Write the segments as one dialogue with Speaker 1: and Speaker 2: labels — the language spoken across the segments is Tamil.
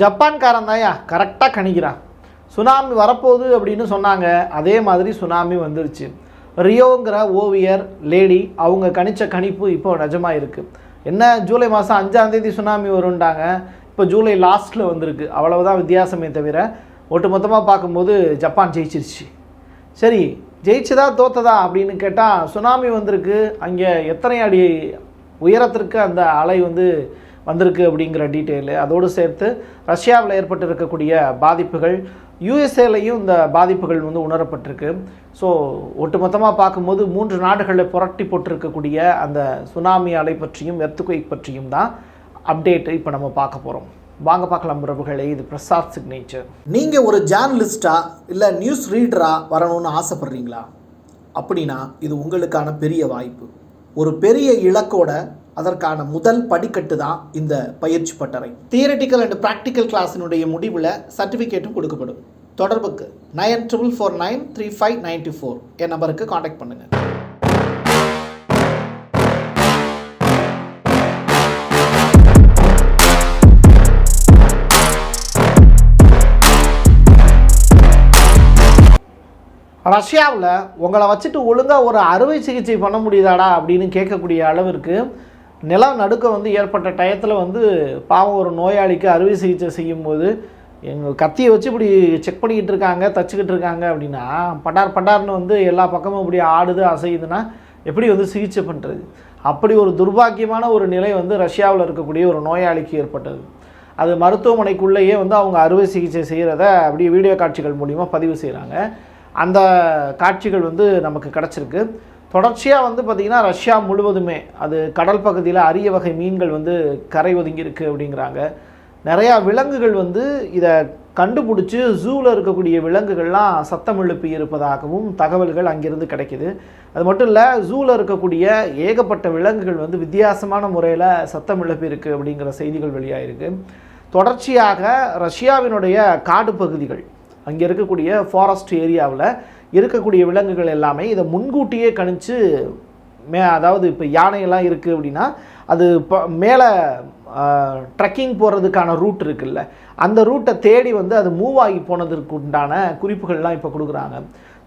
Speaker 1: ஜப்பான்காரன் தான்யா கரெக்டாக கணிக்கிறான். சுனாமி வரப்போகுது அப்படின்னு சொன்னாங்க. அதே மாதிரி சுனாமி வந்துருச்சு. ரியோங்கிற ஓவியர் லேடி அவங்க கணிச்ச கணிப்பு இப்போ நிஜமாக இருக்குது என்ன ஜூலை மாதம் அஞ்சாந்தேதி சுனாமி வரும்ட்டாங்க இப்போ ஜூலை லாஸ்ட்டில் வந்திருக்கு. அவ்வளவுதான் வித்தியாசமே தவிர ஒட்டு மொத்தமாக பார்க்கும்போது ஜப்பான் ஜெயிச்சிருச்சு. சரி ஜெயிச்சதா தோத்ததா அப்படின்னு கேட்டால் சுனாமி வந்திருக்கு. அங்கே எத்தனை அடி உயரத்திற்கு அந்த அலை வந்து வந்திருக்கு அப்படிங்கிற டீட்டெயிலு அதோடு சேர்த்து ரஷ்யாவில் ஏற்பட்டிருக்கக்கூடிய பாதிப்புகள் யூஎஸ்ஏலையும் இந்த பாதிப்புகள் வந்து உணரப்பட்டிருக்கு. ஸோ ஒட்டுமொத்தமாக பார்க்கும்போது மூன்று நாடுகளை புரட்டி போட்டிருக்கக்கூடிய அந்த சுனாமி அலை பற்றியும் எர்த்துக்குயிக் பற்றியும் தான் அப்டேட்டு இப்போ நம்ம பார்க்க போகிறோம் வாங்க பார்க்கலாம் பிரபுகளே இது பிரசாத் சிக்னேச்சர்
Speaker 2: நீங்கள் ஒரு ஜேர்னலிஸ்டாக இல்லை நியூஸ் ரீடராக வரணும்னு ஆசைப்படுறீங்களா? அப்படின்னா இது உங்களுக்கான பெரிய வாய்ப்பு. ஒரு பெரிய இலக்கோட அதற்கான முதல் படிக்கட்டு தான் இந்த பயிற்சி பட்டறை. தியரட்டிக்கல் அண்ட் ப்ராக்டிக்கல் கிளாஸினுடைய முடிவில் சர்டிஃபிகேட்டும் கொடுக்கப்படும். தொடர்புக்கு nine triple four nine three five ninety four என் நம்பருக்கு காண்டாக்ட் பண்ணுங்கள்
Speaker 1: ரஷ்யாவில் உங்களை வச்சுட்டு ஒழுங்காக ஒரு அறுவை சிகிச்சை பண்ண முடியுதாடா அப்படின்னு கேட்கக்கூடிய அளவிற்கு நிலம் வந்து ஏற்பட்ட டயத்தில் வந்து பாவம் ஒரு நோயாளிக்கு அறுவை சிகிச்சை செய்யும்போது எங்கள் கத்தியை வச்சு இப்படி செக் பண்ணிக்கிட்டு இருக்காங்க தச்சுக்கிட்டு இருக்காங்க அப்படின்னா பட்டார் பட்டார்னு வந்து எல்லா பக்கமும் இப்படி ஆடுது அசையுதுன்னா எப்படி வந்து சிகிச்சை பண்ணுறது அப்படி ஒரு துர்பாக்கியமான ஒரு நிலை வந்து ரஷ்யாவில் இருக்கக்கூடிய ஒரு நோயாளிக்கு ஏற்பட்டது. அது மருத்துவமனைக்குள்ளேயே வந்து அவங்க அறுவை சிகிச்சை செய்கிறத அப்படியே வீடியோ காட்சிகள் மூலிமா பதிவு செய்கிறாங்க அந்த காட்சிகள் வந்து நமக்கு கிடச்சிருக்கு. தொடர்ச்சியாக வந்து பார்த்திங்கன்னா ரஷ்யா முழுவதுமே அது கடல் பகுதியில் அரிய வகை மீன்கள் வந்து கரை ஒதுங்கியிருக்கு அப்படிங்கிறாங்க. நிறையா விலங்குகள் வந்து இதை கண்டுபிடிச்சி ஜூவில் இருக்கக்கூடிய விலங்குகள்லாம் சத்தம் எழுப்பி இருப்பதாகவும் தகவல்கள் அங்கிருந்து கிடைக்கிது. அது மட்டும் இல்லை ஜூவில் இருக்கக்கூடிய ஏகப்பட்ட விலங்குகள் வந்து வித்தியாசமான முறையில் சத்தம் எழுப்பி இருக்குது அப்படிங்கிற செய்திகள் வெளியாகிருக்கு தொடர்ச்சியாக ரஷ்யாவினுடைய காடு பகுதிகள் அங்கே இருக்கக்கூடிய ஃபாரஸ்ட் ஏரியாவில் இருக்கக்கூடிய விலங்குகள் எல்லாமே இதை முன்கூட்டியே கணிச்சு மே அதாவது இப்போ யானையெல்லாம் இருக்குது அப்படின்னா அது இப்போ மேலே ட்ரெக்கிங் போகிறதுக்கான ரூட் இருக்குல்ல அந்த ரூட்டை தேடி வந்து அது மூவ் ஆகி போனதற்கு உண்டான குறிப்புகள்லாம் இப்போ கொடுக்குறாங்க.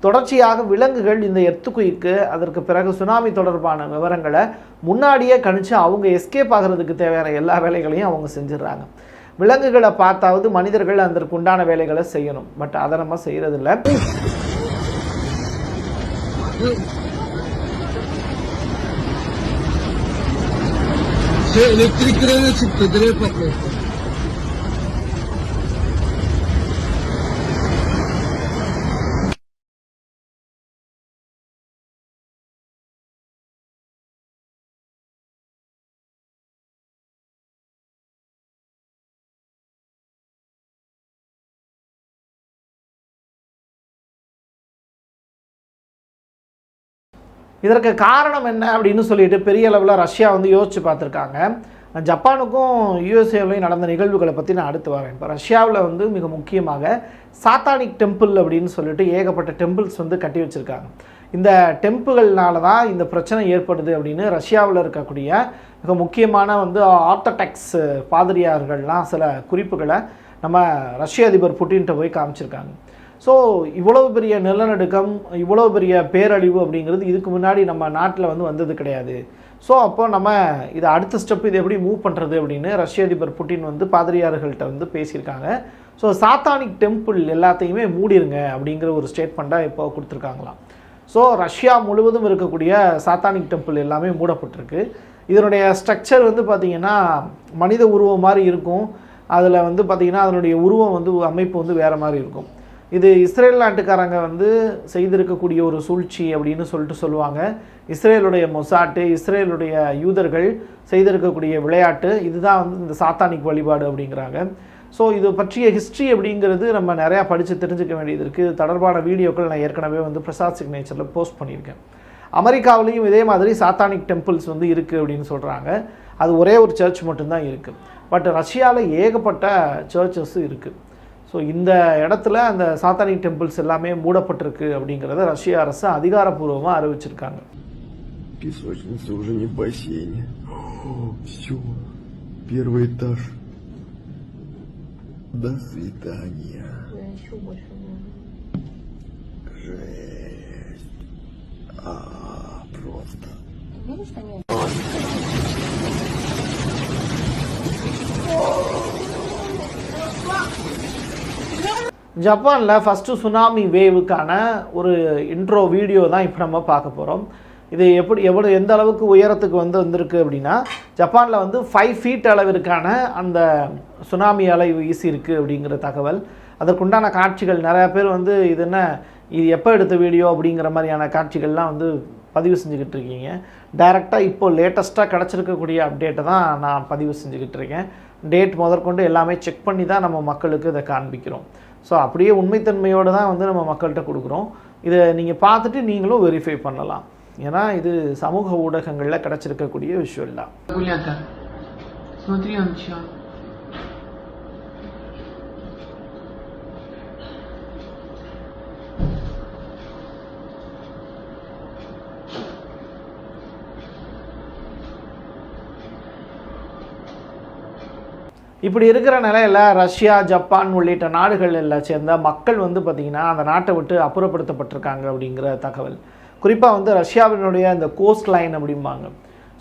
Speaker 1: தொடர்ச்சியாக விலங்குகள் இந்த எர்த்துக்குயிக்கு அதற்கு பிறகு சுனாமி தொடர்பான விவரங்களை முன்னாடியே கணிச்சு அவங்க எஸ்கேப் ஆகிறதுக்கு தேவையான எல்லா வேலைகளையும் அவங்க செஞ்சிடுறாங்க. விலங்குகளை பார்த்தாவது மனிதர்கள் அதற்கு உண்டான வேலைகளை செய்யணும் பட் அதை நம்ம செய்கிறதில்ல
Speaker 3: Şey elektrik direğine çıktı. Direğe patladı.
Speaker 1: இதற்கு காரணம் என்ன அப்படின்னு சொல்லிட்டு பெரிய அளவில் ரஷ்யா வந்து யோசிச்சு பார்த்துருக்காங்க. ஜப்பானுக்கும் யூஎஸ்ஏலையும் நடந்த நிகழ்வுகளை பற்றி நான் அடுத்து வரேன். இப்போ ரஷ்யாவில் வந்து மிக முக்கியமாக சாத்தானிக் டெம்பிள் அப்படின்னு சொல்லிட்டு ஏகப்பட்ட டெம்பிள்ஸ் வந்து கட்டி வச்சுருக்காங்க. இந்த டெம்பிள்னால தான் இந்த பிரச்சனை ஏற்படுது அப்படின்னு ரஷ்யாவில் இருக்கக்கூடிய மிக முக்கியமான வந்து ஆர்த்தடாக்ஸ் பாதிரியார்கள்லாம் சில குறிப்புகளை நம்ம ரஷ்ய அதிபர் புட்டின்ட்ட போய் காமிச்சிருக்காங்க. ஸோ இவ்வளவு பெரிய நிலநடுக்கம் இவ்வளவு பெரிய பேரழிவு அப்படிங்கிறது இதுக்கு முன்னாடி நம்ம நாட்டில் வந்து வந்தது கிடையாது. ஸோ அப்போ நம்ம இதை அடுத்த ஸ்டெப் இது எப்படி மூவ் பண்ணுறது அப்படின்னு ரஷ்ய அதிபர் புட்டின் வந்து பாதிரியார்கள்ட்ட வந்து பேசியிருக்காங்க. ஸோ சாத்தானிக் டெம்பிள் எல்லாத்தையுமே மூடிருங்க அப்படிங்கிற ஒரு ஸ்டேட்மெண்ட்டாக இப்போ கொடுத்துருக்காங்களாம். ஸோ ரஷ்யா முழுவதும் இருக்கக்கூடிய சாத்தானிக் டெம்பிள் எல்லாமே மூடப்பட்டிருக்கு. இதனுடைய ஸ்ட்ரக்சர் வந்து பார்த்திங்கன்னா மனித உருவம் மாதிரி இருக்கும். அதில் வந்து பார்த்திங்கன்னா அதனுடைய உருவம் வந்து அமைப்பு வந்து வேறு மாதிரி இருக்கும். இது இஸ்ரேல் நாட்டுக்காரங்க வந்து செய்திருக்கக்கூடிய ஒரு சூழ்ச்சி அப்படின்னு சொல்லிட்டு சொல்லுவாங்க. இஸ்ரேலுடைய மொசாட்டு இஸ்ரேலுடைய யூதர்கள் செய்திருக்கக்கூடிய விளையாட்டு இதுதான் வந்து இந்த சாத்தானிக் வழிபாடு அப்படிங்கிறாங்க. ஸோ இது பற்றிய ஹிஸ்ட்ரி அப்படிங்கிறது நம்ம நிறையா படித்து தெரிஞ்சுக்க வேண்டியது இருக்குது இது தொடர்பான வீடியோக்கள் நான் ஏற்கனவே வந்து பிரசாத் சிக்னேச்சரில் போஸ்ட் பண்ணியிருக்கேன். அமெரிக்காவிலையும் இதே மாதிரி சாத்தானிக் டெம்பிள்ஸ் வந்து இருக்குது அப்படின்னு சொல்கிறாங்க அது ஒரே ஒரு சர்ச் மட்டும்தான் இருக்குது பட் ரஷ்யாவில் ஏகப்பட்ட சர்ச்சஸும் இருக்குது ஸோ இந்த இடத்துல அந்த சாத்தானிக் டெம்பிள்ஸ் எல்லாமே மூடப்பட்டிருக்கு அப்படிங்கிறத ரஷ்ய அரசு அதிகாரப்பூர்வமாக அறிவிச்சிருக்காங்க
Speaker 3: Песочница уже не в бассейне. Все. Первый этаж. До свидания.
Speaker 4: Я еще больше не
Speaker 3: Жесть. А, просто.
Speaker 4: Ты видишь, что они
Speaker 1: ஜப்பானில் ஃபஸ்ட்டு சுனாமி வேவுக்கான ஒரு இன்ட்ரோ வீடியோ தான் இப்போ நம்ம பார்க்க போகிறோம் இது எப்படி எவ்வளோ எந்த அளவுக்கு உயரத்துக்கு வந்து வந்திருக்கு அப்படின்னா ஜப்பானில் வந்து ஃபைவ் ஃபீட் அளவிற்கான அந்த சுனாமி அலை வீசியிருக்கு அப்படிங்கிற தகவல். அதற்குண்டான காட்சிகள் நிறையா பேர் வந்து இது என்ன இது எப்போ எடுத்த வீடியோ அப்படிங்கிற மாதிரியான காட்சிகள்லாம் வந்து பதிவு செஞ்சுக்கிட்டு இருக்கீங்க. டைரெக்டாக இப்போ லேட்டஸ்ட்டாக கிடச்சிருக்கக்கூடிய அப்டேட்டை தான் நான் பதிவு செஞ்சுக்கிட்டு இருக்கேன். டேட் முதற்கொண்டு எல்லாமே செக் பண்ணி தான் நம்ம மக்களுக்கு இதை காண்பிக்கிறோம். ஸோ அப்படியே உண்மைத்தன்மையோடு தான் வந்து நம்ம மக்கள்கிட்ட கொடுக்குறோம். இதை நீங்கள் பார்த்துட்டு நீங்களும் வெரிஃபை பண்ணலாம். ஏன்னா இது சமூக ஊடகங்களில் கிடச்சிருக்கக்கூடிய விஷயம் தான் இப்படி இருக்கிற நிலையில் ரஷ்யா ஜப்பான் உள்ளிட்ட நாடுகளில் சேர்ந்த மக்கள் வந்து பார்த்திங்கன்னா அந்த நாட்டை விட்டு அப்புறப்படுத்தப்பட்டிருக்காங்க அப்படிங்கிற தகவல். குறிப்பாக வந்து ரஷ்யாவினுடைய அந்த கோஸ்ட் லைன் அப்படிம்பாங்க.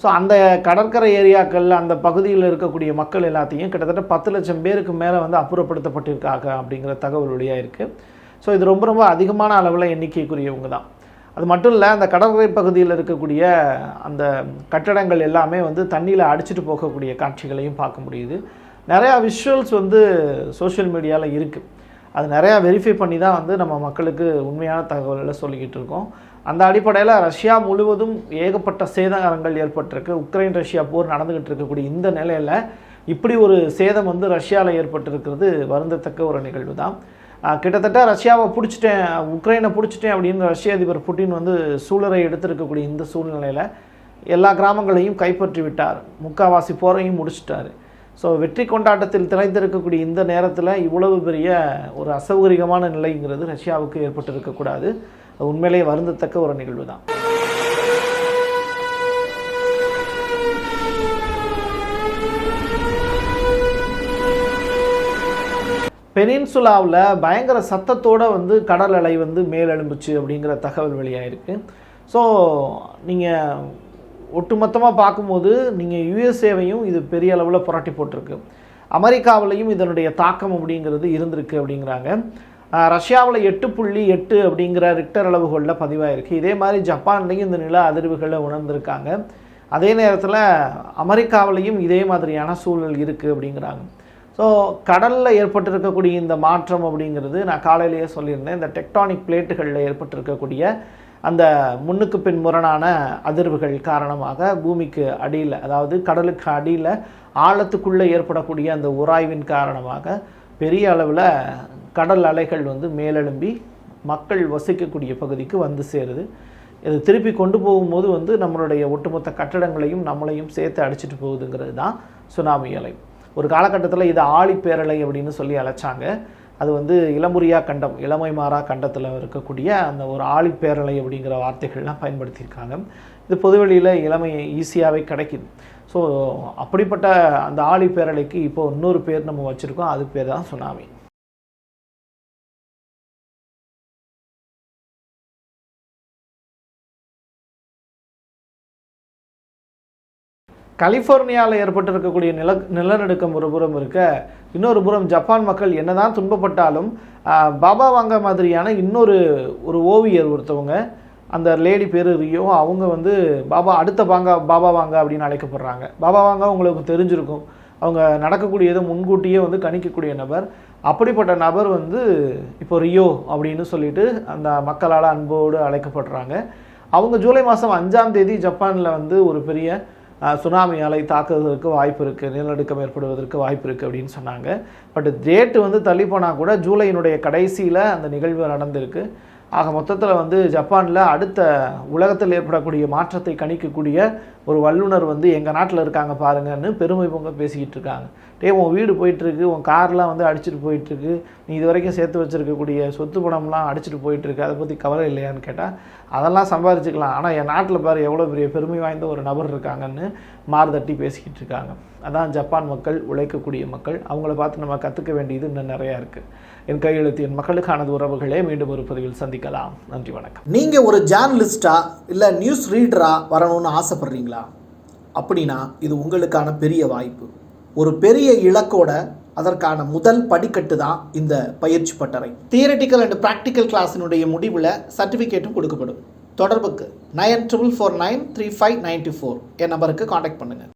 Speaker 1: ஸோ அந்த கடற்கரை ஏரியாக்கள் அந்த பகுதியில் இருக்கக்கூடிய மக்கள் எல்லாத்தையும் கிட்டத்தட்ட பத்து லட்சம் பேருக்கு மேலே வந்து அப்புறப்படுத்தப்பட்டிருக்காங்க அப்படிங்கிற தகவல் வழியாக இருக்குது ஸோ இது ரொம்ப ரொம்ப அதிகமான அளவில் எண்ணிக்கைக்குரியவங்க தான். அது மட்டும் இல்லை அந்த கடற்கரை பகுதியில் இருக்கக்கூடிய அந்த கட்டடங்கள் எல்லாமே வந்து தண்ணியில் அடிச்சிட்டு போகக்கூடிய காட்சிகளையும் பார்க்க முடியுது. நிறையா விஷுவல்ஸ் வந்து சோஷியல் மீடியாவில் இருக்குது அது நிறையா வெரிஃபை பண்ணி தான் வந்து நம்ம மக்களுக்கு உண்மையான தகவல்களை சொல்லிக்கிட்டு இருக்கோம். அந்த அடிப்படையில் ரஷ்யா முழுவதும் ஏகப்பட்ட சேதகாரங்கள் ஏற்பட்டிருக்கு. உக்ரைன் ரஷ்யா போர் நடந்துக்கிட்டு இருக்கக்கூடிய இந்த நிலையில் இப்படி ஒரு சேதம் வந்து ரஷ்யாவில் ஏற்பட்டிருக்கிறது வருந்தத்தக்க ஒரு நிகழ்வு தான். கிட்டத்தட்ட ரஷ்யாவை பிடிச்சிட்டேன் உக்ரைனை பிடிச்சிட்டேன் அப்படின்னு ரஷ்ய அதிபர் புட்டின் வந்து சூழலை எடுத்திருக்கக்கூடிய இந்த சூழ்நிலையில் எல்லா கிராமங்களையும் கைப்பற்றி விட்டார் முக்காவாசி போரையும் முடிச்சிட்டாரு. ஸோ வெற்றி கொண்டாட்டத்தில் திளைத்திருக்கக்கூடிய இந்த நேரத்தில் இவ்வளவு பெரிய ஒரு அசௌகரியமான நிலைங்கிறது ரஷ்யாவுக்கு ஏற்பட்டிருக்கக்கூடாது அது உண்மையிலேயே வருந்தத்தக்க ஒரு நிகழ்வு தான் பெனின்சுலாவில் பயங்கர சத்தத்தோட வந்து கடல் அலை வந்து மேலெழும்புச்சு அப்படிங்கிற தகவல் வெளியாகிருக்கு ஸோ நீங்கள் ஒட்டுமொத்தமாக பார்க்கும்போது நீங்கள் யுஎஸ்ஏவையும் இது பெரிய அளவில் புரட்டி போட்டிருக்கு. அமெரிக்காவிலையும் இதனுடைய தாக்கம் அப்படிங்கிறது இருந்திருக்கு அப்படிங்கிறாங்க. ரஷ்யாவில் எட்டு புள்ளி எட்டு அப்படிங்கிற ரிக்டர் அளவுகளில் பதிவாயிருக்கு. இதே மாதிரி ஜப்பான்லேயும் இந்த நில அதிர்வுகளை உணர்ந்திருக்காங்க. அதே நேரத்தில் அமெரிக்காவிலையும் இதே மாதிரியான சூழல் இருக்குது அப்படிங்கிறாங்க. ஸோ கடலில் ஏற்பட்டிருக்கக்கூடிய இந்த மாற்றம் அப்படிங்கிறது நான் காலையிலேயே சொல்லியிருந்தேன். இந்த டெக்டானிக் பிளேட்டுகளில் ஏற்பட்டிருக்கக்கூடிய அந்த முன்னுக்கு பின் முரணான அதிர்வுகள் காரணமாக பூமிக்கு அடியில் அதாவது கடலுக்கு அடியில் ஆழத்துக்குள்ளே ஏற்படக்கூடிய அந்த உராய்வின் காரணமாக பெரிய அளவில் கடல் அலைகள் வந்து மேலெழும்பி மக்கள் வசிக்கக்கூடிய பகுதிக்கு வந்து சேருது. இது திருப்பி கொண்டு போகும்போது வந்து நம்மளுடைய ஒட்டுமொத்த கட்டடங்களையும் நம்மளையும் சேர்த்து அடிச்சிட்டு போகுதுங்கிறது தான் சுனாமி அலை. ஒரு காலகட்டத்தில் இது ஆழி பேரலை அப்படின்னு சொல்லி அழைச்சாங்க. அது வந்து இளமுரியா கண்டம் இளமை மாறா கண்டத்தில் இருக்கக்கூடிய அந்த ஒரு ஆழிப்பேரலை அப்படிங்கிற வார்த்தைகள்லாம் பயன்படுத்தியிருக்காங்க. இது பொதுவெளியில் இளமை ஈஸியாகவே கிடைக்குது. ஸோ அப்படிப்பட்ட அந்த ஆழிப்பேரலைக்கு இப்போ இன்னொரு பேர் நம்ம வச்சுருக்கோம். அது பேர் தான் சுனாமி. கலிஃபோர்னியாவில் ஏற்பட்டிருக்கக்கூடிய நில நிலநடுக்கம் ஒரு புறம் இருக்க இன்னொரு புறம் ஜப்பான் மக்கள் என்னதான் துன்பப்பட்டாலும் பாபா வாங்க மாதிரியான இன்னொரு ஒரு ஓவியர் ஒருத்தவங்க அந்த லேடி பேர் ரியோ அவங்க வந்து பாபா அடுத்த பாங்க பாபா வாங்க அப்படின்னு அழைக்கப்படுறாங்க. பாபா வாங்க உங்களுக்கு தெரிஞ்சிருக்கும். அவங்க நடக்கக்கூடியதை முன்கூட்டியே வந்து கணிக்கக்கூடிய நபர். அப்படிப்பட்ட நபர் வந்து இப்போ ரியோ அப்படின்னு சொல்லிட்டு அந்த மக்களால் அன்போடு அழைக்கப்படுறாங்க. அவங்க ஜூலை மாதம் அஞ்சாம் தேதி ஜப்பானில் வந்து ஒரு பெரிய சுனாமி அலை தாக்குவதற்கு வாய்ப்பு இருக்குது நிலநடுக்கம் ஏற்படுவதற்கு வாய்ப்பு இருக்குது அப்படின்னு சொன்னாங்க. பட் டேட்டு வந்து தள்ளி போனால் கூட ஜூலையினுடைய கடைசியில் அந்த நிகழ்வு நடந்திருக்கு. ஆக மொத்தத்தில் வந்து ஜப்பானில் அடுத்த உலகத்தில் ஏற்படக்கூடிய மாற்றத்தை கணிக்கக்கூடிய ஒரு வல்லுனர் வந்து எங்கள் நாட்டில் இருக்காங்க பாருங்கன்னு பெருமை பொங்க பேசிக்கிட்டு இருக்காங்க. டே உன் வீடு போயிட்டுருக்கு உன் கார்லாம் வந்து அடிச்சிட்டு போயிட்டுருக்கு. நீ இது வரைக்கும் சேர்த்து வச்சிருக்கக்கூடிய சொத்து பணம்லாம் அடிச்சிட்டு போயிட்டுருக்கு. அதை பற்றி கவலை இல்லையான்னு கேட்டால் அதெல்லாம் சம்பாரிச்சுக்கலாம் ஆனால் என் நாட்டில் பாரு எவ்வளோ பெரிய பெருமை வாய்ந்த ஒரு நபர் இருக்காங்கன்னு மார்தட்டி பேசிக்கிட்டு இருக்காங்க. அதான் ஜப்பான் மக்கள் உழைக்கக்கூடிய மக்கள். அவங்கள பார்த்து நம்ம கற்றுக்க வேண்டியது இன்னும் நிறையா இருக்குது என் கையெழுத்து என் மக்களுக்கானது உறவுகளே. மீண்டும் ஒரு பதிவில் சந்திக்கலாம். நன்றி வணக்கம்.
Speaker 2: நீங்கள் ஒரு ஜேர்னலிஸ்டா இல்லை நியூஸ் ரீடராக வரணும்னு ஆசைப்பட்றீங்களா? அப்படின்னா இது உங்களுக்கான பெரிய வாய்ப்பு. ஒரு பெரிய இலக்கோட அதற்கான முதல் படிக்கட்டு தான் இந்த பயிற்சி பட்டறை. தியரட்டிக்கல் அண்ட் ப்ராக்டிக்கல் கிளாஸினுடைய முடிவில் சர்டிஃபிகேட்டும் கொடுக்கப்படும். தொடர்புக்கு nine triple four nine three five ninety four என் நம்பருக்கு காண்டாக்ட் பண்ணுங்கள்